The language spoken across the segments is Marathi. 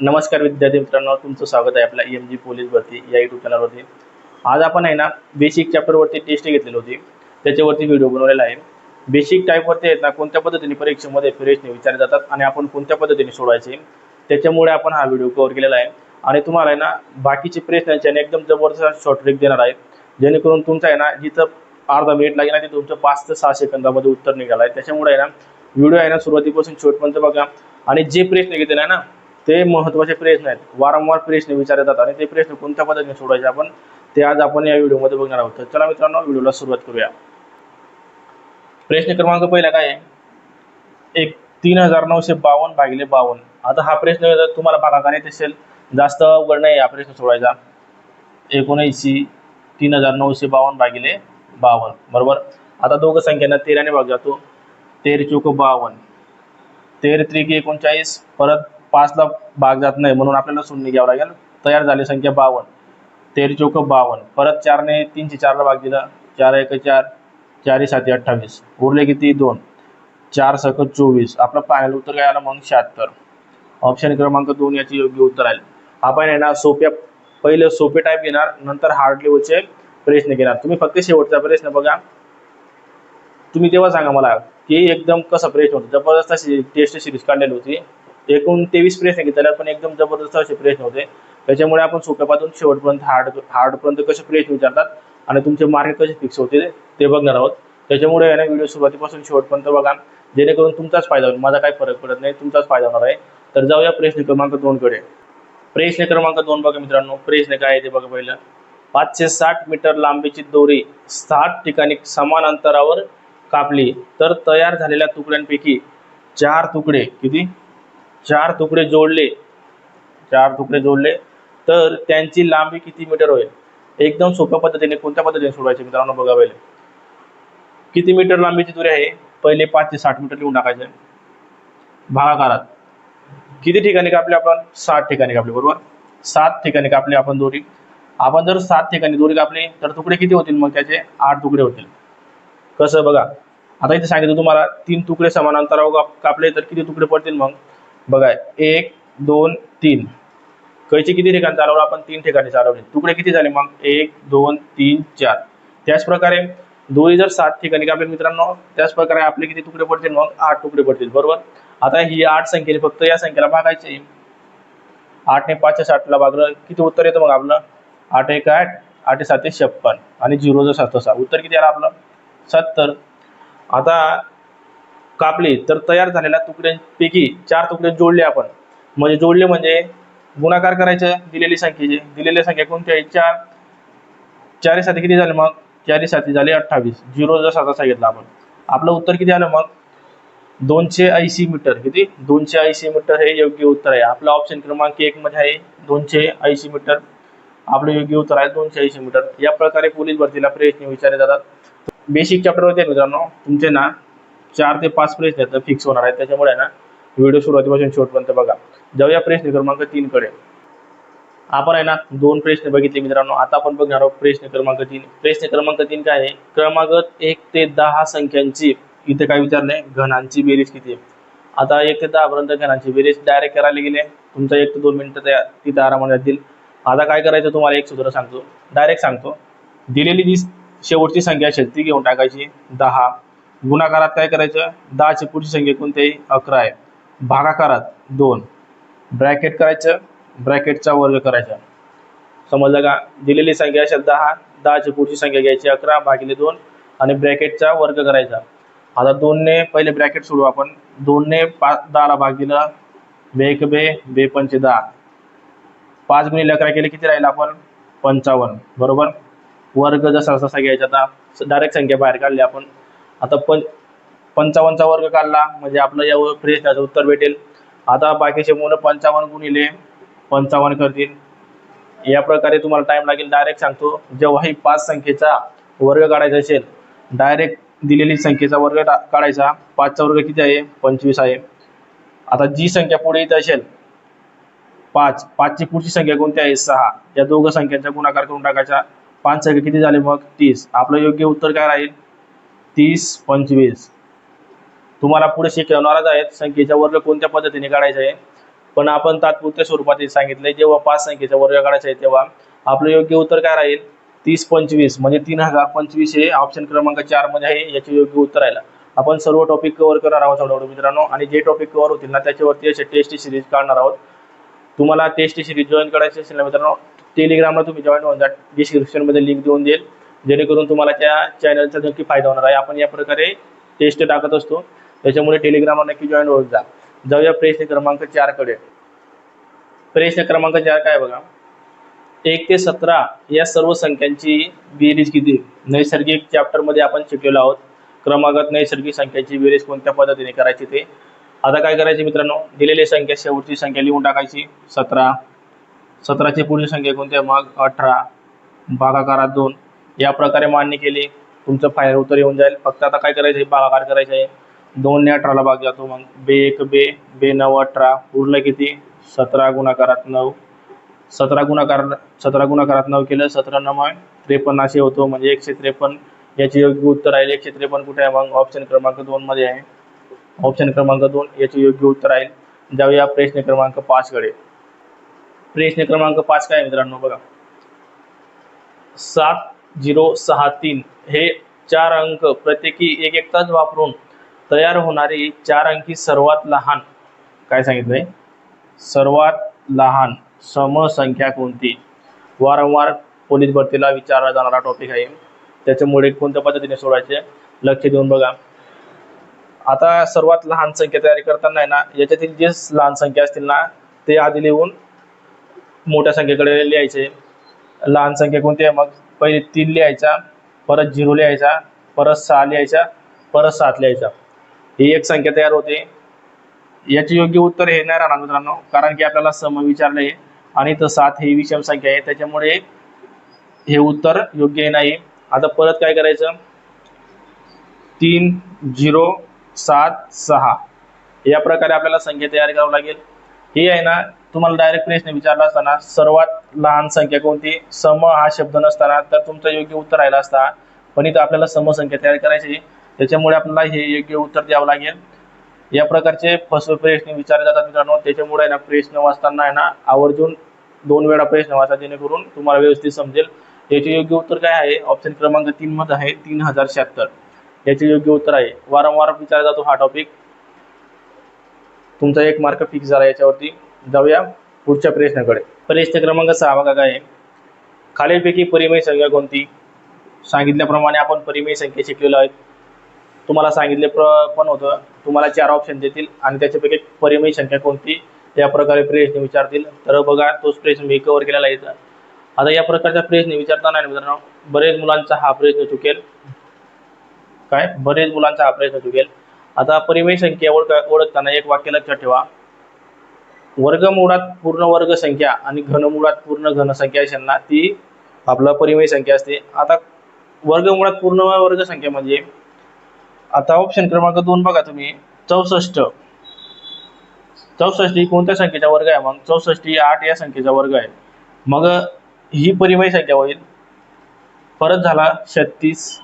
नमस्कार विद्यार्थी मित्रांनो तुमचं स्वागत आहे आपल्या एम जी पोलीस भरती या युट्यूब चॅनलवरती आज आपण आहे ना बेसिक चॅप्टरवरती टेस्ट घेतलेली होती. त्याच्यावरती व्हिडिओ बनवलेला आहे. बेसिक टाईपवरती आहेत ना कोणत्या पद्धतीने परीक्षेमध्ये प्रश्न विचारले जातात आणि आपण कोणत्या पद्धतीने सोडायचे त्याच्यामुळे आपण हा व्हिडिओ कव्हर केलेला आहे. आणि तुम्हाला आहे ना बाकीचे प्रश्नांचे आणि एकदम जबरदस्त शॉर्ट ट्रिक देणार आहे. जेणेकरून तुमचं आहे ना जिथं अर्धा मिनिट लागेल ना ते तुमचं पाच ते सहा सेकंदामध्ये उत्तर निघालं आहे. त्याच्यामुळे आहे ना व्हिडिओ आहे ना सुरुवातीपासून शेवटपर्यंत बघा. आणि जे प्रश्न घेतले आहे ना ते महत्त्वाचे प्रश्न आहेत. वारंवार प्रश्न विचारले जातात आणि ते प्रश्न कोणत्या पद्धतीने सोडायचे आपण ते आज आपण या व्हिडिओमध्ये बघणार आहोत. तर चला मित्रांनो व्हिडिओला सुरुवात करूया. प्रश्न क्रमांक पहिला काय आहे? एक तीन हजार नऊशे बावन्न भागिले बावन्न. आता हा प्रश्न तुम्हाला भागाकार येत असेल जास्त अवघड नाही हा प्रश्न सोडायचा एकोणऐंशी तीन हजार नऊशे बावन्न भागिले बावन्न. बरोबर? आता दोघं संख्यांना तेराने भाग जातो. तेर चौक बावन्न. तेर त्रिक एकोणचाळीस परत पाचला भाग जात नाही म्हणून आपल्याला शून्य घ्यावं लागेल. तयार झाली संख्या बावन्न तेरी चौक बावन्न परत चारने तीनशे चारला भाग दिला. चार एक चार. चारी साती अठ्ठावीस. उरले किती? दोन. चार सक चोवीस. आपलं फायनल उत्तर काय आलं मग? शहात्तर. ऑप्शन क्रमांक दोन याचे योग्य उत्तर आहे. आपण येणार सोप्या पहिले सोपे टाईप घेणार नंतर हार्ड लेवलचे प्रश्न घेणार. तुम्ही फक्त शेवटचा प्रश्न बघा. तुम्ही तेव्हा सांगा मला की एकदम कसं प्रश्न होतं? जबरदस्त टेस्ट सिरीज काढलेली होती. एकूण तेवीस प्रश्न घेतलेले पण एकदम जबरदस्त असे प्रश्न होते. त्याच्यामुळे आपण सोप्यापासून शेवटपर्यंत हार्ड हार्डपर्यंत कसे प्रश्न विचारतात आणि तुमचे मार्क कसे फिक्स होते ते बघणार आहोत. त्याच्यामुळे याने व्हिडिओ सुरुवातीपासून शेवटपर्यंत बघा. जेणेकरून तुमचाच फायदा होईल. माझा काही फरक पडत नाही तुमचाच फायदा होणार आहे. तर जाऊया प्रश्न क्रमांक दोनकडे प्रश्न क्रमांक दोन बघा मित्रांनो. प्रश्न काय आहे ते बघा पहिलं. पाचशे साठ मीटर लांबीची दोरी सात ठिकाणी समान अंतरावर कापली तर तयार झालेल्या तुकड्यांपैकी चार तुकडे किती? चार तुकडे जोडले चार तुकडे जोडले तर त्यांची लांबी किती मीटर होईल? एकदम सोप्या पद्धतीने कोणत्या पद्धतीने सोडवायचे मित्रांनो बघा पहिले. किती मीटर लांबीची दोरी आहे? पहिले पाच ते साठ मीटर लिहून टाकायचे. भागाकारात. किती ठिकाणी कापले आपण? सात ठिकाणी कापले बरोबर? सात ठिकाणी कापले आपण दोरी. आपण जर सात ठिकाणी दोरी कापली तर तुकडे किती होतील मग त्याचे? आठ तुकडे होतील. कसं बघा? आता इथे सांगितलं तुम्हाला तीन तुकडे समान अंतरावर कापले तर किती तुकडे पडतील मग? बघा एक दोन तीन. कैचे किती ठिकाणी चालवलं? आपण तीन ठिकाणी चालवले. तुकडे किती झाले मग? एक दोन तीन चार. त्याच प्रकारे जर सात ठिकाणी कापले मित्रांनो त्याच प्रकारे आपले किती तुकडे पडतील मग? आठ तुकडे पडतील बरोबर? आता ही आठ संख्येने फक्त या संख्येला भागायचे. आठने पाचशे साठला भागलं किती उत्तर येतं मग आपलं? आठ एक आठ आठ एक साते छप्पन. आणि झिरो जर सात सहा उत्तर किती आलं आपलं? सत्तर. आता कापली तर तयार झालेल्या तुकड्यांपैकी चार तुकडे जोडले आपण. म्हणजे जोडले म्हणजे गुणाकार करायचे दिलेली संख्येचे दिलेली संख्या कोणत्या चार चारी साथी किती झाले मग? चारी साथी झाले अठ्ठावीस. झिरो जर साधा सांगितलं आपण. आपलं उत्तर किती आलं मग? दोनशे ऐंशी मीटर. किती? दोनशे ऐंशी मीटर हे योग्य उत्तर आहे. आपला ऑप्शन क्रमांक एक मध्ये आहे. दोनशे ऐंशी मीटर. आपलं योग्य उत्तर आहे दोनशे ऐंशी मीटर. या प्रकारे पोलीस भरतीला प्रयत्न विचारले जातात. बेसिक चॅप्टरवरती मित्रांनो. तुमचे ना चार ते पाच प्रश्न आहेत फिक्स होणार आहेत. त्याच्यामुळे आहे ना व्हिडिओ सुरुवातीपासून शेवटपर्यंत बघा. जाऊया प्रश्न क्रमांक तीन कडे. आपण आहे ना दोन प्रश्न बघितले मित्रांनो. आता आपण बघणार आहोत प्रश्न क्रमांक तीन. प्रश्न क्रमांक तीन काय आहे? क्रमागत एक ते दहा संख्यांची इथे काय विचारलंय घनांची बेरीज किती आहे? आता एक ते दहा पर्यंत घनांची बेरीज डायरेक्ट करायला गेले तुमचा एक ते दोन मिनिटं तयार तिथे आरामात जातील आता काय करायचं तुम्हाला? एक सूत्र सांगतो. डायरेक्ट सांगतो. दिलेली जी शेवटची संख्या असेल ती घेऊन टाकायची. दहा. गुणाकारात काय करायचं? दहाची पुढची संख्या कोणत्याही अकरा आहे. भागाकारात दोन. ब्रॅकेट करायचं. ब्रॅकेटचा वर्ग करायचा. समजलं का? दिलेली संख्या असेल दहा. दहाची पुढची संख्या घ्यायची अकरा भागिले दोन आणि ब्रॅकेटचा वर्ग करायचा. आता दोनने पहिले ब्रॅकेट सोडू आपण. दोनने पाच दहाला भाग दिला. बे एक बे बे पंचे दहा. पाच गुणिले अकरा केले किती राहील आपण? पंचावन्न. बरोबर? वर्ग जसा जसा घ्यायचा आता डायरेक्ट संख्या बाहेर काढली आपण. आता पण पंचावन्नचा वर्ग काढला म्हणजे आपलं यावर प्रश्नाचं उत्तर भेटेल. आता बाकीचे मुलं पंचावन्न गुणिले पंचावन्न करतील. या प्रकारे तुम्हाला टाइम लागेल. डायरेक्ट सांगतो जेव्हाही पाच संख्येचा वर्ग काढायचा असेल डायरेक्ट दिलेली संख्येचा वर्ग टा- काढायचा. पाचचा वर्ग किती आहे? पंचवीस आहे. आता जी संख्या पुढे येत असेल पाच. पाचची पुढची संख्या कोणती आहे? सहा. या दोघं संख्यांचा गुणाकार करून टाकायचा. पाच संख्या किती झाले मग? तीस. आपलं योग्य उत्तर काय राहील? तीस पंचवीस. तुम्हाला पुढे शिकवणारच आहेत संख्येचा वर्ग कोणत्या पद्धतीने काढायचा आहे? पण आपण तात्पुरत्या स्वरूपात सांगितले सांगितलंय जेव्हा पाच संख्येचा वर्ग काढायचा आहे तेव्हा आपलं योग्य उत्तर काय राहील? तीस पंचवीस. म्हणजे तीन हजार पंचवीस हे ऑप्शन क्रमांक चारमध्ये आहे याचे योग्य उत्तर राहिला. आपण सर्व टॉपिक कव्हर करणार आहोत हळूहळू मित्रांनो. आणि जे टॉपिक कव्हर होतील ना त्याच्यावरती असे टेस्ट सिरीज काढणार आहोत. तुम्हाला टेस्ट सिरीज जॉईन करायची असेल ना मित्रांनो टेलिग्रामला तुम्ही जॉईन होऊन जा. डिस्क्रिप्शनमध्ये लिंक देऊन देईल. जेणेकरून तुम्हाला त्या चॅनलचा नक्की फायदा होणार आहे. आपण या प्रकारे टेस्ट टाकत असतो. त्याच्यामुळे टेलिग्रामवर नक्की जॉईन होत जा. जाऊया प्रश्न क्रमांक चारकडे प्रश्न क्रमांक चार काय बघा? एक ते सतरा या सर्व संख्यांची बेरीज किती? नैसर्गिक चॅप्टरमध्ये आपण शिकलेलो आहोत. क्रमागत नैसर्गिक संख्यांची बेरीज कोणत्या पद्धतीने करायची ते? आता काय करायचे मित्रांनो? दिलेली संख्या शेवटची संख्या लिहून टाकायची. सतरा. सतराची पुढील संख्या कोणती? मग अठरा. भागाकारात दोन. या प्रकारे मान्य केली. तुमचं फायनल उत्तर येऊन जाईल. फक्त आता काय करायचं आहे? भागाकार करायचं आहे. दोनने अठराला भाग जातो. मग बे एक बे बे नऊ अठरा. उरलं किती? सतरा गुणाकारात नऊ. सतरा गुणाकार सतरा गुणाकारात नऊ केलं. सतरा नऊ त्रेपन्न असे होतो. म्हणजे एकशे त्रेपन्न. याचे योग्य उत्तर राहील. एकशे त्रेपन्न कुठे आहे? मग ऑप्शन क्रमांक दोनमध्ये आहे. ऑप्शन क्रमांक दोन. याचे योग्य उत्तर राहील. जाऊया प्रश्न क्रमांक पाचकडे प्रश्न क्रमांक पाच काय मित्रांनो? बघा. सात झिरो सहा तीन हे चार अंक प्रत्येकी एक एक तास वापरून तयार होणारी चार अंकी सर्वात लहान. काय सांगितलंय? सर्वात लहान समसंख्या कोणती? वारंवार पोलीस भरतीला विचारला जाणारा टॉपिक आहे. त्याच्यामुळे कोणत्या पद्धतीने सोडायचे? लक्ष देऊन बघा. आता सर्वात लहान संख्या तयारी करताना आहे ना याच्यातील जे लहान संख्या असतील ना ते आधी लिहून मोठ्या संख्येकडे लिहायचे. लहान संख्या कोणती आहे मग? पहिले तीन लिहायचा परत झिरो लिहायचा परत सहा लिहायचा परत सात लिहायचा. ही एक संख्या तयार होते. याचे योग्य उत्तर हे नाही राहणार मित्रांनो कारण की आपल्याला सम विचारले आणि तर सात हे विषम संख्या आहे. त्याच्यामुळे हे उत्तर योग्य नाही. आता परत काय करायचं? तीन झिरो सात सहा. या प्रकारे आपल्याला संख्या तयार करावं लागेल. हे आहे ना तुम्हाला डायरेक्ट प्रश्न विचारला असताना सर्वात लहान संख्या कोणती? सम हा शब्द नसताना तर तुमचं योग्य उत्तर राहिला असता. पण इथं आपल्याला समसंख्या तयार करायची आहे. त्याच्यामुळे आपल्याला हे योग्य उत्तर द्यावं लागेल. या प्रकारचे फसवे प्रश्न विचारले जातात मित्रांनो. त्याच्यामुळे ना प्रश्न वाचताना आहे ना आवर्जून दोन वेळा प्रश्न वाचा जेणेकरून तुम्हाला व्यवस्थित समजेल. याचे योग्य उत्तर काय आहे? ऑप्शन क्रमांक तीन मध्ये आहे तीन हजार शहात्तर. याचे योग्य उत्तर आहे. वारंवार विचारला जातो हा टॉपिक तुमचा एक मार्क फिक्स झाला याच्यावरती. जाऊया पुढच्या प्रश्नाकडे. प्रश्न क्रमांक सहा बघा काय आहे? खालीलपैकी परिमेय संख्या कोणती? सांगितल्याप्रमाणे आपण परिमेय संख्या शिकलेलो आहेत. तुम्हाला सांगितले प्र पण होतं. तुम्हाला चार ऑप्शन देतील आणि त्याच्यापैकी परिमेय संख्या कोणती? या प्रकारे प्रश्न विचारतील. तर बघा तोच प्रश्न मी कव्हर केलेला आहे आता या प्रकारचा प्रश्न विचारताना मित्रांनो बरेच मुलांचा हा प्रश्न चुकेल. काय? बरेच मुलांचा हा प्रश्न चुकेल. आता परिमेय संख्या ओळख ओळखताना एक वाक्य लक्षात ठेवा. वर्गमुळात पूर्ण वर्ग संख्या आणि घनमुळात पूर्ण घनसंख्या असेल ती आपला परिमय संख्या असते. आता वर्गमुळात पूर्ण वर्ग संख्या म्हणजे आता ऑप्शन क्रमांक दोन बघा तुम्ही. चौसष्ट. चौसष्ट ही कोणत्या संख्येचा वर्ग आहे? मग चौसष्ट ही आठ या संख्येचा वर्ग आहे. मग ही परिमय संख्या होईल. परत झाला छत्तीस.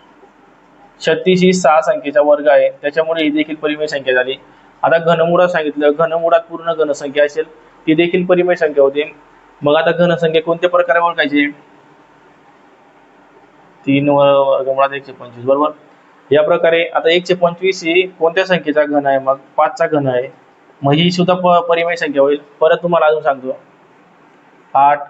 छत्तीस ही सहा संख्येचा वर्ग आहे. त्याच्यामुळे ही देखील परिमय संख्या झाली. आता घनमुळात सांगितलं घनमुळात पूर्ण घनसंख्या असेल ती देखील परिमेय संख्या होती. मग आता घनसंख्या कोणत्या प्रकारे ओळखायची? तीन वर्गमुळात एकशे पंचवीस बरोबर? या प्रकारे आता एकशे पंचवीस ही कोणत्या संख्येचा घन आहे? मग पाचचा घन आहे. मग ही सुद्धा प- परिमेय संख्या होईल. परत तुम्हाला अजून सांगतो. आठ.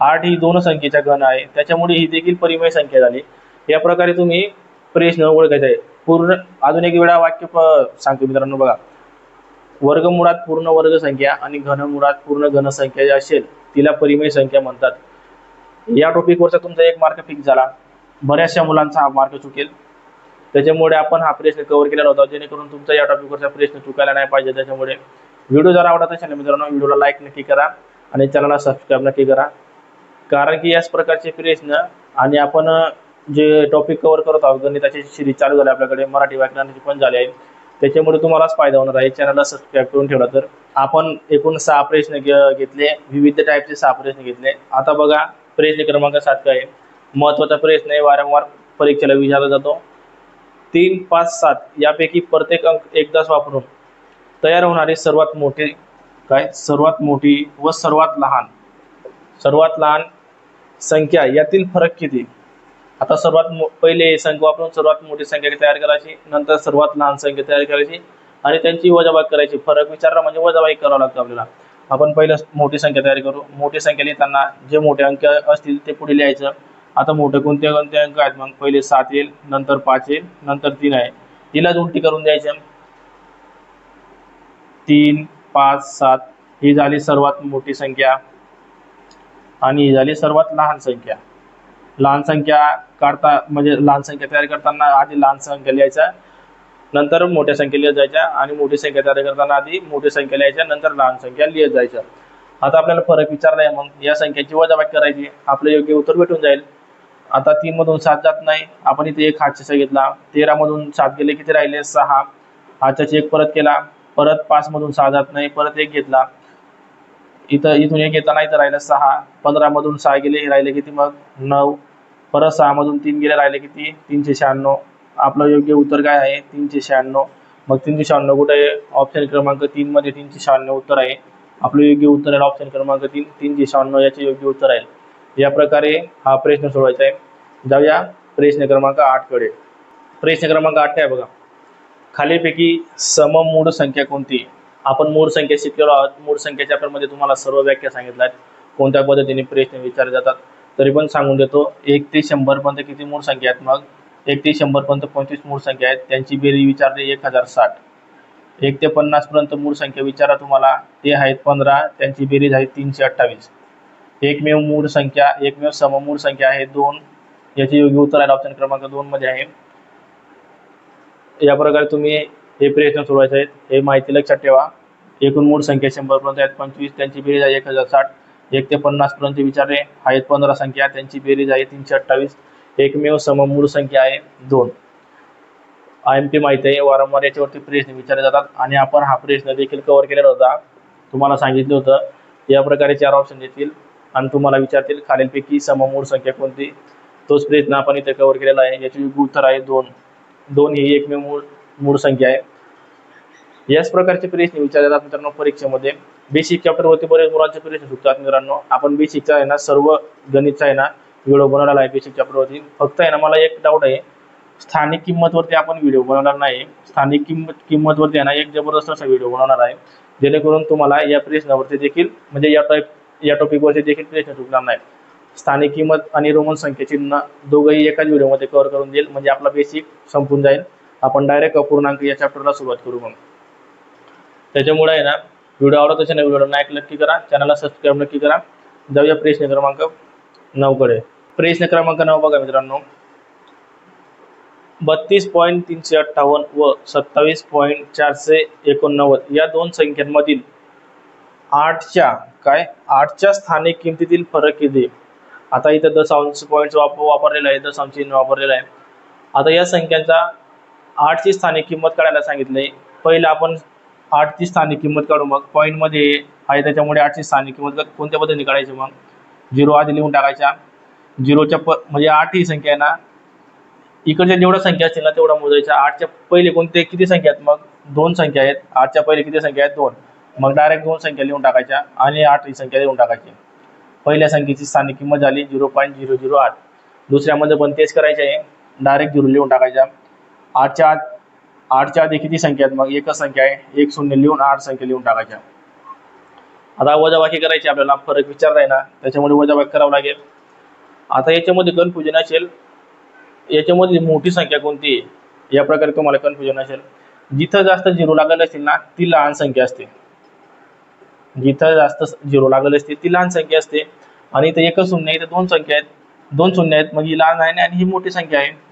आठ ही दोन संख्येचा घन आहे. त्याच्यामुळे ही देखील परिमेय संख्या झाली. या प्रकारे तुम्ही प्रश्न ओळखायचा आहे पूर्ण अजून एक वेळा वाक्य प- सांगतो मित्रांनो बघा. वर्गमुळात पूर्ण वर्ग संख्या आणि घनमुळात पूर्ण घनसंख्या जी असेल तिला परिमेय संख्या म्हणतात. या टॉपिकवरचा तुमचा एक मार्क फिक्स झाला. बऱ्याचशा मुलांचा हा मार्क चुकेल. त्याच्यामुळे आपण हा प्रश्न कव्हर केलेला होता. जेणेकरून तुमचा या टॉपिकवरचा प्रश्न चुकायला नाही पाहिजे. त्याच्यामुळे व्हिडिओ जर आवडत असेल ना मित्रांनो व्हिडिओला लाईक नक्की करा आणि चॅनलला सबस्क्राईब नक्की करा. कारण की याच प्रकारचे प्रश्न आणि आपण जे टॉपिक कव्हर करत आहोत गणिताची सिरीज चालू झाली आपल्याकडे मराठी व्याकरणाची पण झाली आहे त्याच्यामुळे तुम्हालाच फायदा होणार आहे. चॅनलला सबस्क्राईब करून ठेवला तर. आपण एकूण सहा प्रश्न घे- घेतले. विविध टाईपचे सहा प्रश्न घेतले. आता बघा प्रश्न क्रमांक सात काय आहे? महत्त्वाचा प्रश्न आहे. वारंवार परीक्षेला विचारला जातो. तीन पाच सात यापैकी प्रत्येक अंक एकदाच वापरून तयार होणारे सर्वात मोठे काय? सर्वात मोठी व सर्वात लहान. सर्वात लहान संख्या यातील फरक किती? आता सर्वात मो पहिले संख्या वापरून सर्वात मोठी संख्या तयार करायची? नंतर सर्वात लहान संख्या तयार करायची. आणि त्यांची वजाबाकी करायची. फरक विचारला म्हणजे वजाबाकी करावं लागतं आपल्याला. आपण पहिलं मोठी संख्या तयार करू. मोठी संख्या लिहिताना जे मोठे अंक असतील ते पुढे लिहायचं. आता मोठे कोणते कोणते अंक आहेत? मग पहिले सात येईल नंतर पाच येईल नंतर तीन आहे. तिलाच उलटी करून द्यायचं. तीन पाच सात ही झाली सर्वात मोठी संख्या. आणि ही झाली सर्वात लहान संख्या. लहान संख्या काढता म्हणजे लहान संख्या तयार करताना आधी लहान संख्या लिहायच्या नंतर मोठ्या संख्या लिहित जायच्या आणि मोठी संख्या तयार करताना आधी मोठी संख्या लिहायच्या नंतर लहान संख्या लिहित जायच्या आता आपल्याला फरक विचारलाय आहे मग या संख्येची वजाबाकी करायची. आपलं योग्य उत्तर भेटून जाईल. आता तीन मधून सात जात नाही. आपण इथे एक हातचा घेतला. तेरा मधून सात गेले किती राहिले? सहा. हातचा एक परत केला. परत पाच मधून सहा जात नाही. परत एक घेतला. इथं इथून एक घेतला नाही तर राहिलं सहा. पंधरा मधून सहा गेले. राहिले किती मग? नऊ. परत सहा मधून तीन गेले राहिले किती? तीनशे शहाण्णव. आपलं योग्य उत्तर काय आहे? तीनशे शहाण्णव. मग तीनशे शहाण्णव कुठे? आहे ऑप्शन क्रमांक तीन मध्ये तीनशे शहाण्णव उत्तर आहे. आपलं योग्य उत्तर आहे ऑप्शन क्रमांक तीन? तीनशे शहाण्णव याचे योग्य उत्तर आहे. या प्रकारे हा प्रश्न सोडवायचा आहे. जाऊया प्रश्न क्रमांक आठकडे. प्रश्न क्रमांक आठ काय बघा? खालीपैकी सममूळ संख्या कोणती? आपण मूळ संख्या शिकलेलो आहोत. मूळ संख्या चॅप्टरमध्ये तुम्हाला सर्व व्याख्या सांगितल्या आहेत. कोणत्या पद्धतीने प्रश्न विचारले जातात? तरी पण सांगून देतो एक ते शंभर पर्यंत किती मूळ संख्या आहेत मग? एक ते शंभर पर्यंत पंचवीस मूळ संख्या आहेत. त्यांची बेरी विचारते एक हजार साठ. एक ते पन्नास पर्यंत मूळ संख्या विचारा तुम्हाला. ते आहेत पंधरा त्यांची बेरीज आहे तीनशे अठ्ठावीस. एकमेव मूळ संख्या एकमेव सममूळ संख्या आहे दोन. याचे योग्य उत्तर आहे ऑप्शन क्रमांक दोन मध्ये आहे. या प्रकारे तुम्ही हे प्रयत्न सोडवायचे आहेत. हे माहिती लक्षात ठेवा. एकूण मूळ संख्या शंभर पर्यंत आहेत पंचवीस. त्यांची बेरीज आहे एक हजार साठ. एक ते पन्नास पर्यंत विचारले आहेत पंधरा संख्या त्यांची बेरीज आहे तीनशे अठ्ठावीस. एकमेव सममूळ संख्या आहे दोन. आय एम पी माहिती आहे वारंवार याच्यावरती प्रश्न विचारले जातात आणि आपण हा प्रश्न देखील कव्हर केलेला होता. तुम्हाला सांगितलं होतं या प्रकारे चार ऑप्शन देतील आणि तुम्हाला विचारतील खालीलपैकी सममूळ संख्या कोणती? तोच प्रश्न आपण इथे कव्हर केलेला आहे. याचे उत्तर आहे दोन. दोन ही एकमेव मूळ मूळ संख्या आहे. याच प्रकारचे प्रश्न विचारले जातात मित्रांनो परीक्षेमध्ये. बेसिक चॅप्टरवरती बरेच मुलांचे प्रश्न सुटतात मित्रांनो. आपण बेसिकचा आहे ना सर्व गणितचा आहे ना व्हिडिओ बनवलेला आहे बेसिक चॅप्टरवरती फक्त आहे ना मला एक डाऊट आहे. स्थानिक किंमतवरती आपण व्हिडिओ बनवणार नाही. स्थानिक किंमत किंमतवरती आहे ना एक जबरदस्त असा व्हिडिओ बनवणार आहे. जेणेकरून तुम्हाला या प्रश्नावरती देखील म्हणजे या टाईप या टॉपिकवरती देखील प्रश्न सुटणार नाही. स्थानिक किंमत आणि रोमन संख्या चिन्ह दोघंही एकाच व्हिडिओमध्ये कव्हर करून देईल. म्हणजे आपला बेसिक संपून जाईल. आपण डायरेक्ट अपूर्णांक या चॅप्टरला सुरुवात करू मग. त्याच्यामुळे आहे ना व्हिडिओ आवडत असेल ना व्हिडिओला लाईक नक्की करा. चॅनलला सबस्क्राईब नक्की करा. जाऊया प्रश्न क्रमांक नऊकडे. प्रश्न क्रमांक नऊ बघा मित्रांनो. बत्तीस पॉईंट तीनशे अठ्ठावन्न व सत्तावीस पॉईंट चारशे एकोणनव्वद या दोन संख्यांमधील आठच्या काय? आठच्या स्थानिक किमतीतील फरक किती? आता इथं दशांश पॉईंट वाप वापरलेला आहे दशांश चिन्ह वापरलेला आहे. आता या संख्यांचा आठची स्थानिक किंमत काढायला सांगितले पहिलं आपण आठची स्थानिक किंमत काढू मग पॉईंटमध्ये आहे त्याच्यामुळे आठची स्थानिक किंमत कोणत्या पद्धतीने काढायची मग? झिरो आधी लिहून टाकायच्या. झिरोच्या प म्हणजे आठ ही संख्या आहे ना इकडच्या जेवढ्या संख्या असतील ना तेवढा मोजायच्या आठच्या पहिले कोणते किती संख्या आहेत मग? दोन संख्या आहेत. आठच्या पहिले किती संख्या आहेत? दोन. मग डायरेक्ट दोन संख्या लिहून टाकायच्या आणि आठ ही संख्या लिहून टाकायची. पहिल्या संख्येची स्थानिक किंमत झाली झिरो पॉईंट झिरो झिरो आठ. दुसऱ्यामध्ये पण तेच करायचे आहे. डायरेक्ट झिरो लिहून टाकायच्या. आठच्या आत आठच्या आधी किती संख्या आहेत? मग एकच संख्या आहे. एक शून्य लिहून आठ संख्या लिहून टाकायच्या. आता वजाबाकी करायची आपल्याला. फरक विचारता आहे ना त्याच्यामुळे वजाबाकी करावं लागेल. आता याच्यामध्ये कन्फ्युजन असेल. याच्यामध्ये मोठी संख्या कोणती आहे? या प्रकारे तुम्हाला कन्फ्युजन असेल. जिथं जास्त झिरो लागले असतील ना ती लहान संख्या असते. जिथं जास्त झिरो लागले असते ती लहान संख्या असते. आणि इथं एकच शून्य आहे इथं दोन संख्या आहेत. दोन शून्य आहेत मग ही लहान आहे आणि ही मोठी संख्या आहे.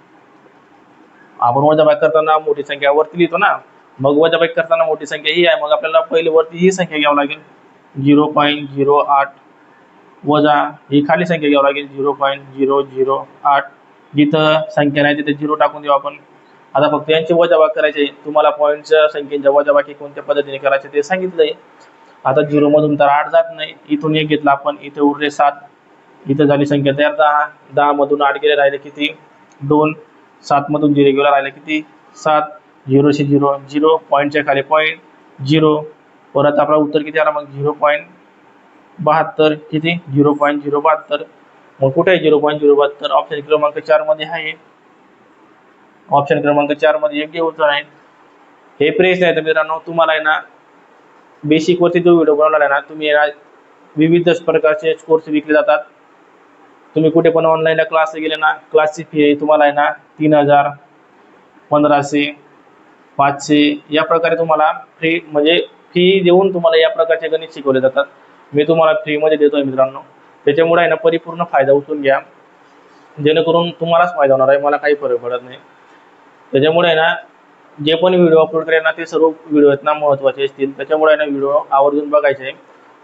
आपण वजाबाई करताना मोठी संख्या वरती लिहितो ना मग वजाबाई करताना मोठी संख्या ही आहे मग आपल्याला पहिले वरती ही संख्या घ्यावं लागेल. झिरो पॉईंट झिरो आठ वजा ही खाली संख्या घ्यावं लागेल झिरो पॉईंट झिरो झिरो आठ. जिथं संख्या नाही तिथे झिरो टाकून देऊ आपण. आता फक्त यांची वजाबाग करायची आहे. तुम्हाला पॉईंटच्या संख्येच्या वजाबाकी कोणत्या पद्धतीने करायचे ते सांगितलंय. आता झिरो मधून तर आठ जात नाही. इथून एक घेतला आपण इथे उरले सात. इथं झाली संख्या तयार दहा. दहा मधून आठ गेले राहिले किती? दोन. सातमधून जे झिरो आले किती? सात झिरोशे झिरो झिरो पॉईंटच्या खाली पॉईंट झिरो परत आपला उत्तर किती आला मग? झिरो पॉईंट बहात्तर. किती? झिरो पॉईंट झिरो बहात्तर. मग कुठे आहे झिरो पॉईंट झिरो बहात्तर? ऑप्शन क्रमांक चारमध्ये आहे. ऑप्शन क्रमांक चारमध्ये योग्य उत्तर आहे हे प्रेस नाही तर मित्रांनो तुम्हाला आहे ना बेसिकवरती जो व्हिडिओ बनवला आहे ना तुम्ही विविध प्रकारचे कोर्स विकले जातात. तुम्ही कुठे पण ऑनलाईनला क्लास गेले ना क्लासची फी तुम्हाला आहे ना तीन हजार पंधराशे पाचशे या प्रकारे तुम्हाला फ्री म्हणजे फी देऊन तुम्हाला या प्रकारचे गणित शिकवले जातात. मी तुम्हाला फ्रीमध्ये देतोय मित्रांनो. त्याच्यामुळे आहे ना परिपूर्ण फायदा उचलून घ्या. जेणेकरून तुम्हालाच फायदा होणार आहे. मला काही फरक पडत नाही. त्याच्यामुळे आहे ना जे पण व्हिडिओ अपलोड करेल ना ते सर्व व्हिडिओ आहेत ना महत्त्वाचे असतील. त्याच्यामुळे आहे ना व्हिडिओ आवर्जून बघायचे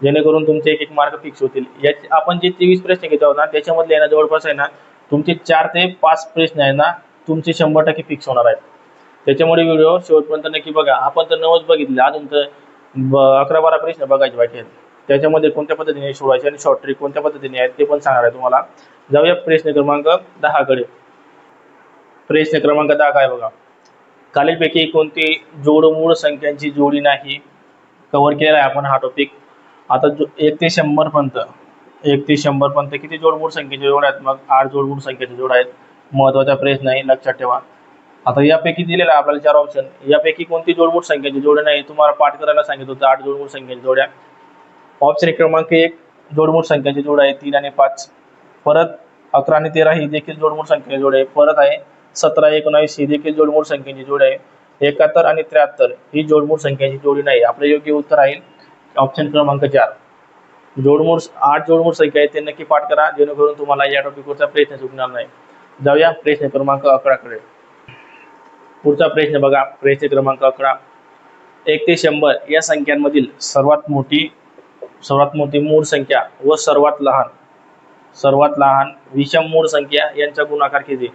जेणेकरून तुमचे एक एक मार्क फिक्स होतील. याचे आपण जे तेवीस प्रश्न घेतो आहोत ना त्याच्यामधले आहे ना जवळपास आहे ना तुमचे चार ते पाच प्रश्न आहे ना तुमचे शंभर टक्के फिक्स होणार आहेत. त्याच्यामुळे व्हिडिओ शेवटपर्यंत नक्की बघा. आपण तर नवच बघितले अजून तर ब- अकरा बारा प्रश्न बघायचे बाकी आहेत. त्याच्यामध्ये कोणत्या पद्धतीने सोडवायचे आणि शॉर्ट ट्रिक कोणत्या पद्धतीने आहेत ते पण सांगणार आहे तुम्हाला. जाऊया प्रश्न क्रमांक दहाकडे प्रश्न क्रमांक दहा काय बघा. खालीलपैकी कोणती जोडमूळ संख्यांची जोडी नाही? कव्हर केलेला आहे आपण हा टॉपिक आता जो एक ते शंभर पर्यंत. एक ते शंभर पर्यंत किती जोडमूळ संख्येचे जोड आहेत? मग आठ जोडमूळ संख्येचे जोड आहेत. महत्त्वाचा प्रश्न आहे लक्षात ठेवा. आता यापैकी दिलेला आपल्याला चार ऑप्शन यापैकी कोणती जोडमूळ संख्येची जोड नाही? तुम्हाला पाठ करायला सांगितलं होतं आठ जोडमूळ संख्येची जोड्या. ऑप्शन क्रमांक एक जोडमूळ संख्येची जोड आहे तीन आणि पाच. परत अकरा आणि तेरा ही देखील जोडमूळ संख्येची जोड आहे. परत आहे सतरा एकोणावीस ही देखील जोडमूळ संख्येची जोड आहे. एकाहत्तर आणि त्र्याहत्तर ही जोडमूळ संख्येची जोडी नाही. आपलं योग्य उत्तर आहे ऑप्शन क्रमांक चार. जोडमोड आठ जोडमोड संख्या आहेत ते नक्की पाठ करा जेणेकरून तुम्हाला या टॉपिकवरचा प्रश्न चुकणार नाही. जाऊया प्रश्न क्रमांक अकराकडे पुढचा प्रश्न बघा प्रश्न क्रमांक अकरा. एक ते शंभर या संख्यांमधील सर्वात मोठी सर्वात मोठी मूळ संख्या व सर्वात लहान सर्वात लहान विषम मूळ संख्या यांचा गुणाकार किती?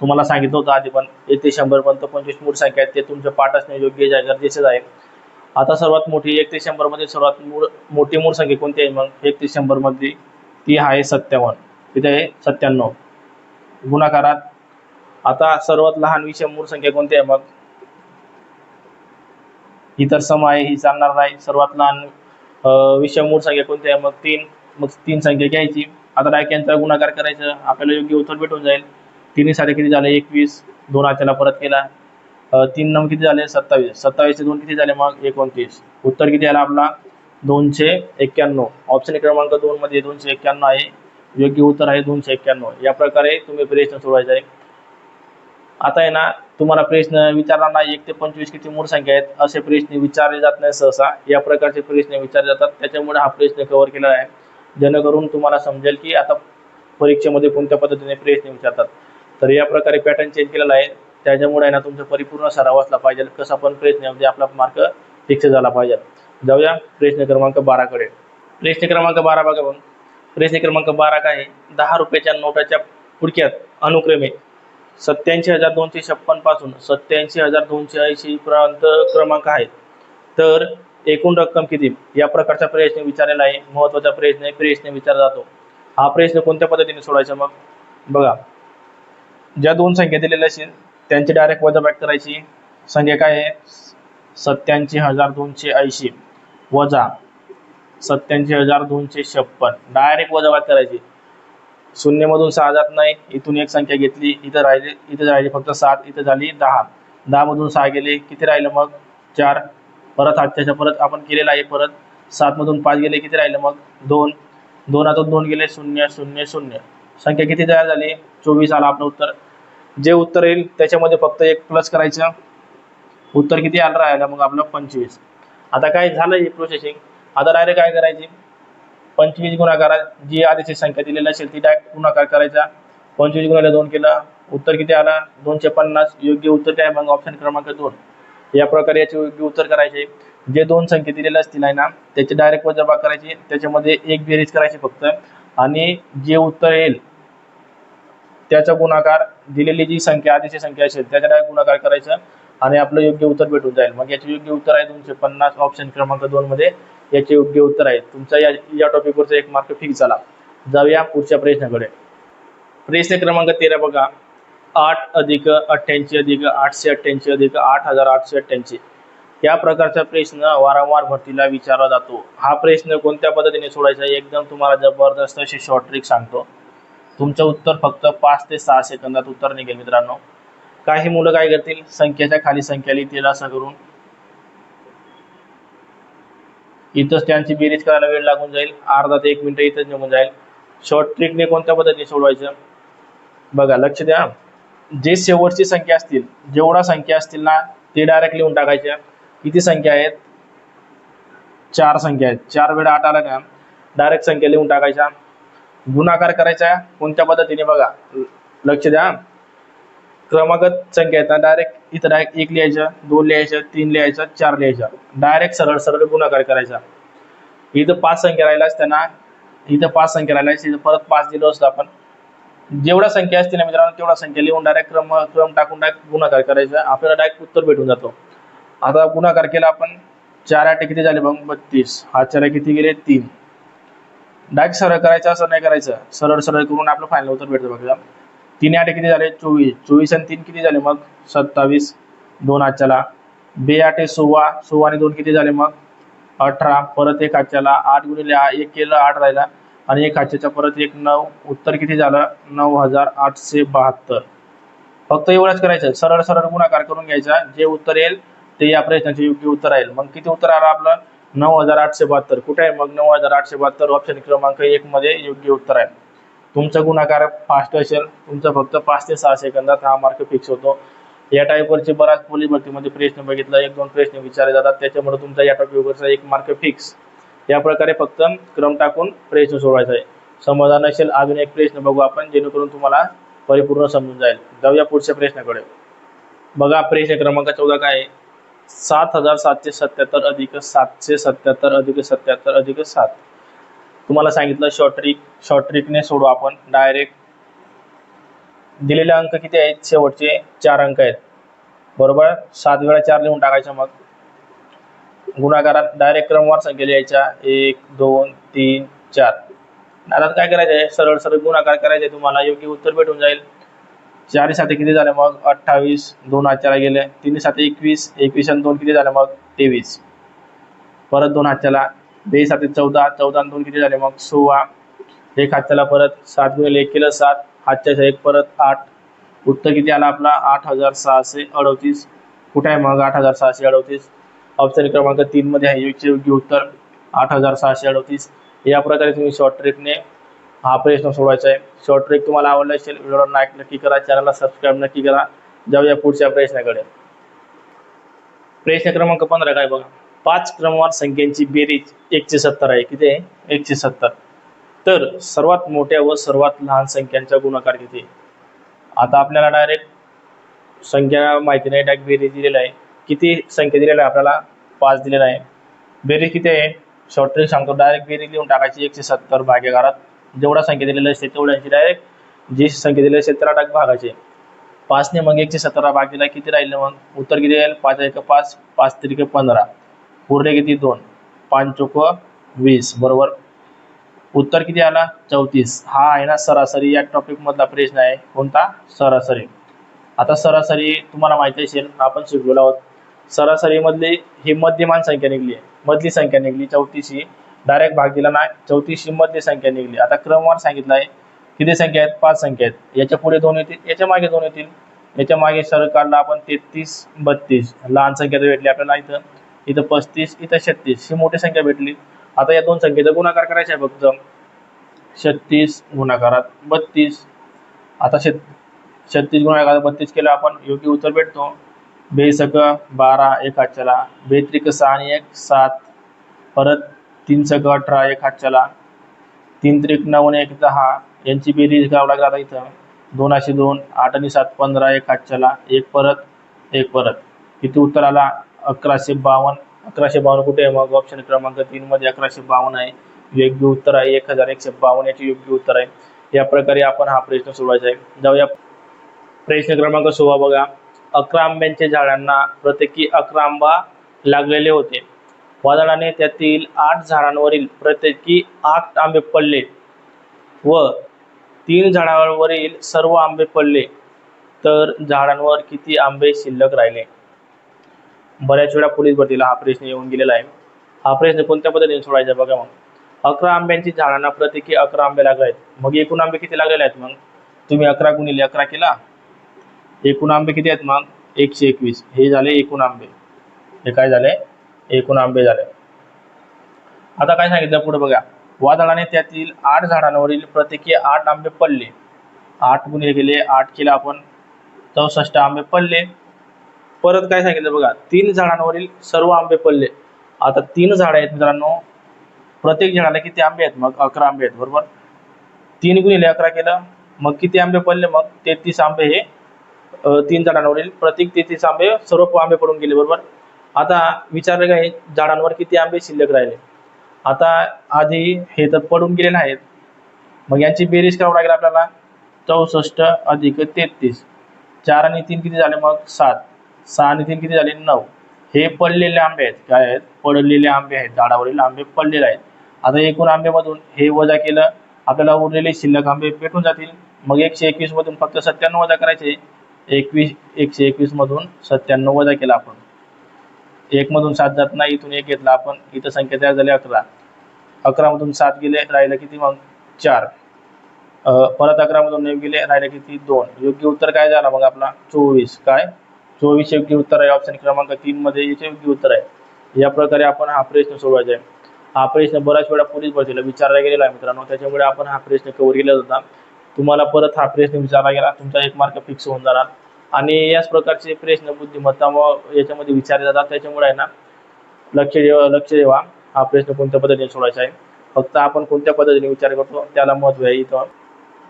तुम्हाला सांगितलं होतं आधी पण एक ते शंभर पर्यंत पंचवीस मूळ संख्या आहेत ते तुमच्या पाठ असणे योग्य गरजेचेच आहे आता सर्वात मोठी एक ते शंभरमध्ये सर्वात मूळ मोठी मूळ संख्या कोणती आहे? मग एक ते शंभरमध्ये ती आहे सत्यावन्न. तिथे आहे सत्त्याण्णव. गुणाकारात आता सर्वात लहान विषम मूळ संख्या कोणती आहे? मग ही तर सम आहे ही चालणार नाही. सर्वात लहान विषय विषम मूळ संख्या कोणती आहे? मग तीन. मग तीन संख्या घ्यायची. आता डायरेक्ट यांचा गुणाकार करायचं. आपल्याला योग्य उत्तर भेटून जाईल. तिन्ही साडे किती झाले? एकवीस. दोन हाताला परत केला. तीन नऊ किती झाले? सत्तावीस. सत्तावीसचे दोन किती झाले मग? एकोणतीस. उत्तर किती आला आपला? दोनशे एक्क्याण्णव. ऑप्शन क्रमांक दोन मध्ये दोनशे एक्क्याण्णव आहे. योग्य उत्तर आहे दोनशे एक्क्याण्णव. या प्रकारे तुम्ही प्रश्न सोडवायचा आहे. आता आहे ना तुम्हाला प्रश्न विचारला एक ते पंचवीस किती मूळ संख्या आहेत? असे प्रश्न विचारले जात नाही सहसा. या प्रकारचे प्रश्न विचारले जातात. त्याच्यामुळे हा प्रश्न कव्हर केला आहे. जेणेकरून तुम्हाला समजेल की आता परीक्षेमध्ये कोणत्या पद्धतीने प्रश्न विचारतात. तर या प्रकारे पॅटर्न चेंज केलेला आहे. त्याच्यामुळे आहे ना तुमचा परिपूर्ण सराव असला पाहिजे. कसा पण प्रश्नामध्ये आपला मार्क फिक्स झाला पाहिजे. जाऊया प्रश्न क्रमांक बाराकडे प्रश्न क्रमांक बारा बघा मग प्रश्न क्रमांक बारा काय आहे? दहा रुपयाच्या नोटाच्या पुडक्यात अनुक्रमे सत्याऐंशी हजार दोनशे छप्पनपासून सत्याऐंशी हजार दोनशे ऐंशी पर्यंत क्रमांक आहेत. तर एकूण रक्कम किती? या प्रकारचा प्रश्न विचारलेला आहे. महत्त्वाचा प्रश्न आहे. प्रश्न विचारला जातो. हा प्रश्न कोणत्या पद्धतीने सोडायचा मग? बघा. ज्या दोन संख्या दिलेल्या असेल त्यांची डायरेक्ट वजाबाकी करायची. संख्या काय आहे? सत्याऐंशी हजार दोनशे ऐंशी. वजा सत्याऐंशी हजार दोनशे छप्पन. डायरेक्ट वजाबाकी करायची. शून्यमधून सहा जात नाही. इथून एक संख्या घेतली. इथं राहिली इथं राहिली फक्त सात. इथं झाली दहा. दहामधून सहा गेले. किती राहिलं मग? चार. परत आजच्याच्या परत आपण केलेला आहे परत. सातमधून पाच गेले. किती राहिलं मग? दोन. दोन हातून दोन गेले. शून्य शून्य शून्य. संख्या किती तयार झाली? चोवीस आला आपलं उत्तर. जे उत्तर येईल त्याच्यामध्ये फक्त एक प्लस करायचं. उत्तर किती आलं राहिलं? मग आपलं पंचवीस. आता काय झालं हे प्रोसेसिंग आता डायरेक्ट काय करायची? पंचवीस गुणाकारात जी आधीची संख्या दिलेली असेल ती डायरेक्ट गुणाकार करायचा. पंचवीस गुणाला दोन केला उत्तर किती आला? दोनशे पन्नास. योग्य उत्तर काय? मग ऑप्शन क्रमांक दोन. या प्रकारे याचे योग्य उत्तर करायचे. जे दोन संख्या दिलेल्या असतील आहे ना त्याचे डायरेक्ट वजाबाग करायची. त्याच्यामध्ये एक बेरीज करायची फक्त. आणि जे उत्तर येईल त्याचा गुणाकार दिलेली जी संख्या आधीची संख्या असेल त्याच्या गुणाकार करायचं आणि आपलं योग्य उत्तर भेटून जाईल. मग याचे योग्य उत्तर आहे दोनशे पन्नास ऑप्शन क्रमांक दोन मध्ये याचे योग्य उत्तर आहे. तुमचा या या टॉपिकवरचा एक मार्क फिक्स झाला. जाऊया पुढच्या प्रश्नाकडे. प्रश्न क्रमांक तेरा बघा. आठ अधिक अठ्ठ्याऐंशी अधिक आठशे अठ्ठ्याऐंशी अधिक आठ हजार आठशे अठ्ठ्याऐंशी. या प्रकारचा प्रश्न वारंवार भरतीला विचारला जातो. हा प्रश्न कोणत्या पद्धतीने सोडायचा? एकदम तुम्हाला जबरदस्त अशी शॉर्ट ट्रिक सांगतो. तुमचं उत्तर फक्त पाच ते सहा सेकंदात उत्तर निघेल मित्रांनो. काही मुलं काय करतील? संख्येच्या खाली संख्या लिहितील असं करून. इथंच त्यांची बेरीज करायला वेळ लागून जाईल. अर्धा ते एक मिनिट इथंच निघून जाईल. शॉर्ट ट्रिकने कोणत्या पद्धतीने सोडवायचं? बघा लक्ष द्या. जे शेवटची संख्या असतील जेवढा संख्या असतील ना ते डायरेक्ट लिहून टाकायच्या किती संख्या आहेत? चार संख्या आहेत. चार वेळा आठ आला ना डायरेक्ट संख्या लिहून टाकायच्या. गुणाकार करायचा कोणत्या पद्धतीने बघा? लक्ष द्या. क्रमागत संख्या आहेत ना डायरेक्ट इथं डायरेक्ट एक लिहायचं दोन लिहायचं तीन लिहायचं चार लिहायचं. डायरेक्ट सरळ सरळ गुणाकार करायचा. इथं पाच संख्या राहिला असताना इथं पाच संख्या राहिला इथं परत पाच दिलं असतं आपण. जेवढ्या संख्या असतील ना मित्रांनो तेवढा संख्या लिहून डायरेक्ट क्रम क्रम टाकून डायरेक्ट गुणाकार करायचा. आपल्याला डायरेक्ट उत्तर भेटून जातो. आता गुणाकार केला आपण चार आठ किती झाले मग बत्तीस. हा चार किती गेले? तीन. डायरेक्ट सरळ करायचं असं नाही करायचं. सरळ सरळ करून आपलं फायनल उत्तर भेटतं बघा तीन आठ किती झाले? चोवीस. चोवीस आणि तीन किती झाले मग? सत्तावीस. दोन आजच्याला बे आठ सोळा. सोळा आणि दोन किती झाले मग? अठरा. परत एक आजच्याला आठ गुणिले आ- एक केलं आठ राहिला. आणि एक आजच्याचा परत एक नऊ. उत्तर किती झालं? नऊ हजार आठशे बहात्तर. फक्त एवढंच करायचं. सरळ सरळ गुणाकार करून घ्यायचा. जे उत्तर येईल ते या प्रश्नाचे योग्य उत्तर राहील. मग किती उत्तर आलं आपलं? नऊ हजार आठशे बहात्तर. कुठे आहे? मग नऊ हजार आठशे बहात्तर ऑप्शन क्रमांक एक मध्ये योग्य उत्तर आहे. तुमचा गुणाकार फास्ट असेल तुमचा फक्त पाच ते सहा सेकंदात हा मार्क फिक्स होतो. या टाईपवरचे बराच पोलीस भरतीमध्ये प्रश्न बघितला. एक दोन प्रश्न विचारले जातात. त्याच्यामुळे तुमचा या टॉपिकवरचा एक मार्क फिक्स या प्रकारे फक्त क्रम टाकून प्रश्न सोडवायचा आहे. समाधान असेल अजून एक प्रश्न बघू आपण जेणेकरून तुम्हाला परिपूर्ण समजून जाईल. जाऊया पुढच्या प्रश्नाकडे. बघा प्रश्न क्रमांक चौदा काय आहे? सात हजार सातशे सत्याहत्तर अधिक सातशे सत्याहत्तर अधिक सत्याहत्तर अधिक सात. तुम्हाला सांगितलं शॉर्ट ट्रिक शॉर्ट ट्रिकने सोडू आपण. डायरेक्ट दिलेले अंक किती आहेत? शेवटचे चार अंक आहेत. बरोबर? सात वेळा चार लिहून टाकायच्या मग. गुणाकारात डायरेक्ट क्रमवार संख्या लिहायच्या एक दोन तीन चार. आता काय करायचं आहे सरळ सरळ गुणाकार करायचे तुम्हाला योग्य उत्तर भेटून जाईल. चार साते किती झाले मग? अठ्ठावीस दोन हातच्याला गेले. तीन साते एकवीस एकवीस आणि दोन किती झाले मग? तेवीस. परत दोन हातच्याला बे सात चौदा चौदा आणि दोन किती झाले मग? सोळा. एक हातच्याला परत सात गुणिले एक केलं सात. हातच्या एक परत आठ. उत्तर किती आला आपला? आठ हजार सहाशे अडतीस. कुठे आहे मग? आठ हजार सहाशे अडतीस. ऑप्शन क्रमांक तीनमध्ये आहे. योग्य योग्य उत्तर आठ हजार सहाशे अडतीस. या प्रकारे तुम्ही शॉर्ट ट्रिकने हा प्रश्न सोडवायचा आहे. शॉर्ट ट्रिक तुम्हाला आवडला असेल व्हिडिओला लाईक नक्की करा चॅनलला सबस्क्राईब नक्की करा. जाऊया पुढच्या प्रश्नाकडे. प्रश्न क्रमांक पंधरा काय बघा? पाच क्रमवार संख्यांची बेरीज एकशे सत्तर आहे. किती आहे? एकशे सत्तर. तर सर्वात मोठ्या व सर्वात लहान संख्यांचा गुणाकार किती? आता आपल्याला डायरेक्ट संख्या माहिती नाही डायरेक्ट बेरीज दिलेला आहे. किती संख्या दिलेला आहे आपल्याला? पाच दिलेला आहे. बेरीज किती आहे? शॉर्ट ट्रिक सांगतो डायरेक्ट बेरीज लिहून टाकायची एकशे सत्तर भाग्यकारात जेवढा संख्या दिलेला असते तेवढ्यांची डायरेक्ट जी संख्या दिलेली असते त्याला टाक भागायचे पाचने मग एकशे सतरा भाग दिला किती राहिले मग? उत्तर किती राहील? पाच एक पाच पाच त्रिक पंधरा. पूर्ण किती? दोन. पाच चोक वीस. बरोबर? उत्तर किती आला? चौतीस. हा आहे ना सरासरी. या टॉपिकमधला प्रश्न आहे. कोणता? सरासरी. आता सरासरी तुम्हाला माहिती असेल आपण शिकलेलो आहोत. सरासरीमधली ही मध्यमान संख्या निघली आहे. मधली संख्या निघली. चौतीस ही डायरेक्ट भाग दिला नाही. चौतीस मधली संख्या निघली. आता क्रमवार सांगितलं आहे. किती संख्या आहेत? पाच संख्या आहेत. याच्यापुढे दोन येतील. याच्या मागे दोन येतील. याच्या मागे सरळ काढला आपण तेहतीस बत्तीस. लहान संख्या तर भेटली आपल्याला इथं. इथं पस्तीस इथं छत्तीस. ही मोठी संख्या भेटली. आता या दोन संख्येचा गुणाकार करायचा आहे फक्त. छत्तीस गुणाकारात बत्तीस. आता छत छत्तीस गुणाकारात बत्तीस केलं आपण. योग्य उत्तर भेटतो. बेसक बारा एक हातच्याला बेत्रिक सहा आणि एक सात. परत तीन सक अठरा एक हातच्याला तीन त्रिक नऊ एक दहा. यांची बेरीज करावं लागेल आता इथं. दोन असे दोन आठ आणि सात पंधरा एक हातच्याला एक परत एक परत. किती उत्तर आला अकराशे बावन्न अकराशे बावन्न कुठे आहे? मग ऑप्शन क्रमांक तीन मध्ये अकराशे बावन्न आहे. योग्य उत्तर आहे एक हजार एकशे बावन्न याचे योग्य उत्तर आहे. या प्रकारे आपण हा प्रश्न सोडवायचा आहे. जाऊया. प्रश्न क्रमांक सोळा बघा. अकरा आंब्यांच्या झाडांना प्रत्येकी अकरा आंबा लागलेले होते. वादळाने त्यातील आठ झाडांवरील प्रत्येकी आठ आंबे पडले व तीन झाडांवरील सर्व आंबे पडले तर झाडांवर किती आंबे शिल्लक राहिले? बऱ्याच वेळा पोलीस भरतीला हा प्रश्न येऊन गेलेला आहे. हा प्रश्न कोणत्या पद्धतीने सोडायचा बघा मग. अकरा आंब्यांची झाडांना प्रत्येकी अकरा आंबे लागले आहेत. मग एकूण आंबे किती लागलेले आहेत मग? तुम्ही अकरा गुणिले अकरा केला. एकूण आंबे किती आहेत मग? एकशे एकवीस. हे झाले एकूण आंबे. हे काय झाले? एकूण आंबे झाले. आता काय सांगितलं पुढे बघा. वादळाने त्यातील आठ झाडांवरील प्रत्येकी आठ आंबे पडले. आठ गुणिले गेले आठ केला आपण चौसष्ट आंबे पडले. परत काय सांगितलं बघा तीन झाडांवरील सर्व आंबे पडले. आता तीन झाड आहेत मित्रांनो. प्रत्येक झाडाला किती आंबे आहेत? मग अकरा आंबे आहेत बरोबर? तीन गुणिले अकरा केलं मग किती आंबे पडले? मग तेहतीस आंबे हे तीन झाडांवरील प्रत्येक तेहतीस आंबे सर्व आंबे पडून गेले बरोबर? आता विचारलं काय झाडांवर किती आंबे शिल्लक राहिले? आता आधी हे तर पडून गेलेले आहेत. मग यांची बेरीज करावं लागेल आपल्याला? चौसष्ट अधिक तेहतीस. चार आणि तीन किती झाले? मग सात. सहा आणि तीन किती झाले? नऊ. हे पडलेले आंबे आहेत. काय आहेत? पडलेले आंबे आहेत. झाडावरील आंबे पडलेले आहेत. आता एकूण आंब्यामधून हे वजा केलं आपल्याला उरलेले शिल्लक आंबे भेटून जातील. मग एकशे एकवीस मधून फक्त सत्त्याण्णव वजा करायचे. एकवीस एकशे एकवीस मधून सत्त्याण्णव वजा केला आपण. एक मधून सात जात नाही इथून एक घेतला. आपण इथं संख्या तयार झाली अकरा. अकरामधून सात गेले राहिलं किती? मग चार. परत अकरामधून नऊ गेले राहिलं किती? दोन. योग्य उत्तर काय झाला मग आपला? चोवीस. काय? चोवीस योग्य उत्तर आहे. ऑप्शन क्रमांक तीन मध्ये याचे योग्य उत्तर आहे. या प्रकारे आपण हा प्रश्न सोडवायचा आहे. हा प्रश्न बऱ्याच वेळा पोलीस भरतीला विचारला गेलेला आहे मित्रांनो. त्याच्यामुळे आपण हा प्रश्न कव्हर केला जाता तुम्हाला परत हा प्रश्न विचारला गेला. तुमचा एक मार्क फिक्स होऊन जाणार. आणि याच प्रकारचे प्रश्न बुद्धिमत्ता याच्यामध्ये विचारले जातात. त्याच्यामुळे आहे ना लक्ष ठेवा लक्ष ठेवा. हा प्रश्न कोणत्या पद्धतीने सोडायचा आहे? फक्त आपण कोणत्या पद्धतीने विचार करतो? त्याला महत्त्व आहे इथं.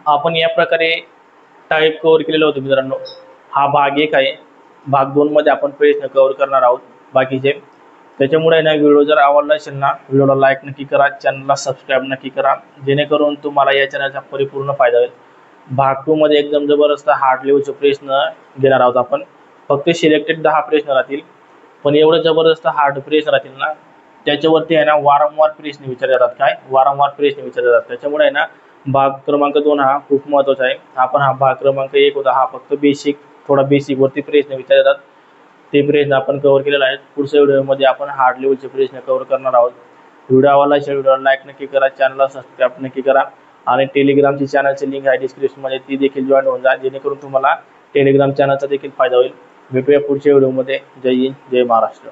आपण या प्रकारे टाईप कव्हर केलेलं होतं मित्रांनो. हा भाग एक आहे. भाग दोन मध्ये आपण प्रश्न कव्हर करणार आहोत बाकीचे. त्याच्यामुळे आहे ना व्हिडिओ जर आवडला असेल ना व्हिडिओला लाईक नक्की करा. चॅनलला सबस्क्राईब नक्की करा. जेणेकरून तुम्हाला या चॅनलचा परिपूर्ण फायदा होईल. भाग टू मध्ये एकदम जबरदस्त हार्ड लेवलचे प्रश्न घेणार आहोत आपण. फक्त सिलेक्टेड दहा प्रश्न राहतील. पण एवढं जबरदस्त हार्ड प्रश्न राहतील ना त्याच्यावरती आहे ना वारंवार प्रश्न विचारले जातात काय? वारंवार प्रश्न विचारले जातात त्याच्यामुळे आहे ना भाग क्रमांक दोन हा खूप महत्त्वाचा आहे. आपण हा भाग क्रमांक एक होता हा फक्त बेसिक थोडा बेसिक वरती प्रश्न विचारले जातात ते प्रश्न आपण कव्हर केलेला आहे पुढच्या व्हिडिओमध्ये आपण हार्ड लेवलचे प्रश्न कव्हर करणार आहोत. व्हिडिओ आवडला असेल व्हिडिओला लाईक नक्की करा. चॅनलला सबस्क्राईब नक्की करा. आणि टेलिग्रामची चॅनलची लिंक आहे डिस्क्रिप्शनमध्ये ती देखील जॉईन होऊन जा जेणेकरून तुम्हाला टेलिग्राम चॅनलचा देखील फायदा होईल. भेटूया पुढच्या व्हिडिओमध्ये. जय हिंद जय महाराष्ट्र.